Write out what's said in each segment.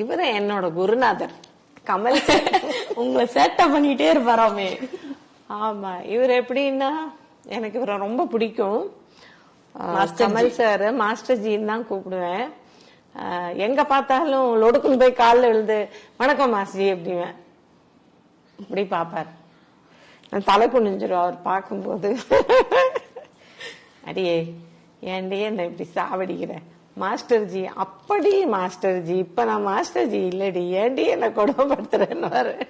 இவரு என்னோட குருநாதர். கமல் உங்களை சேட்டை பண்ணிட்டே இருப்பாராமே. ஆமா இவர் எப்படின்னா எனக்கு இவரை ரொம்ப பிடிக்கும். கமல் சார் மாஸ்டர் ஜின்னு தான் கூப்பிடுவேன். எங்க பார்த்தாலும் லொடுக்குன்னு போய் காலில் விழுந்து வணக்கம் மாஸ்டர்ஜி அப்படிவேன். இப்படி பாப்பார் நான் தலை குனிஞ்சிரும் அவர் பார்க்கும்போது. அடியே ஏன்டி என்ன இப்படி சாவடிக்கிற? மாஸ்டர் ஜி அப்படி மாஸ்டர் ஜி இப்ப நான் மாஸ்டர் ஜி இல்லடி ஏன்டி என்ன கொடுமைப்படுத்துறேன்னு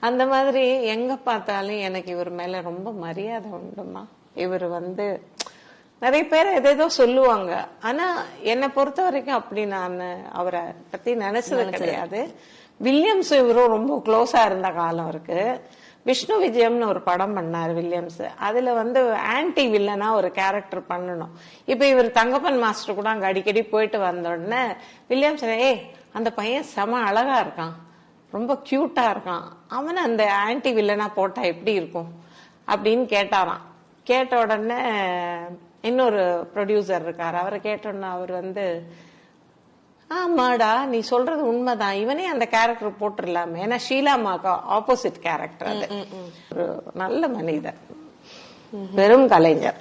அந்த மாதிரி எங்க பார்த்தாலும் எனக்கு இவர் மேல ரொம்ப மரியாதை உண்டுமா இவர் வந்து நிறைய பேர் எதேதோ சொல்லுவாங்க. ஆனா என்னை பொறுத்த வரைக்கும் அப்படி நான் அவரை பத்தி நினைச்சது கிடையாது. வில்லியம்ஸ் இவரும் ரொம்ப க்ளோஸா இருந்த காலம் இருக்கு. விஷ்ணு விஜயம்னு ஒரு படம் பண்ணார் வில்லியம்ஸ். அதுல வந்து ஆன்டி வில்லனா ஒரு கேரக்டர் பண்ணணும். இப்போ இவர் தங்கப்பன் மாஸ்டர் கூட அங்கே அடிக்கடி போயிட்டு வந்த உடனே வில்லியம்ஸ் ஏ அந்த பையன் செம அழகா இருக்கான். ரொம்ப கியூட்டா இருக்கான். அவனை அந்த ஆன்டி வில்லனா போட்டா எப்படி இருக்கும்? அப்படின்னு கேட்டாராம். கேட்ட உடனே இன்னொரு ப்ரொடியூசர் இருக்கார். அவரை கேட்டோன்னா அவர் வந்து ஆமாடா நீ சொல்றது உண்மைதான். இவனே அந்த கேரக்டர் போட்டுடலாமே ஏன்னா ஷீலாமாக்கு ஆப்போசிட் கேரக்டர் அது. ஒரு நல்ல மனிதர். பெரும் கலைஞர்.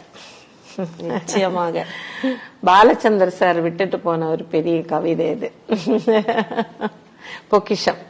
நிச்சயமாக. பாலச்சந்தர் சார் விட்டுட்டு போன ஒரு பெரிய கவிதை இது. பொக்கிஷம்.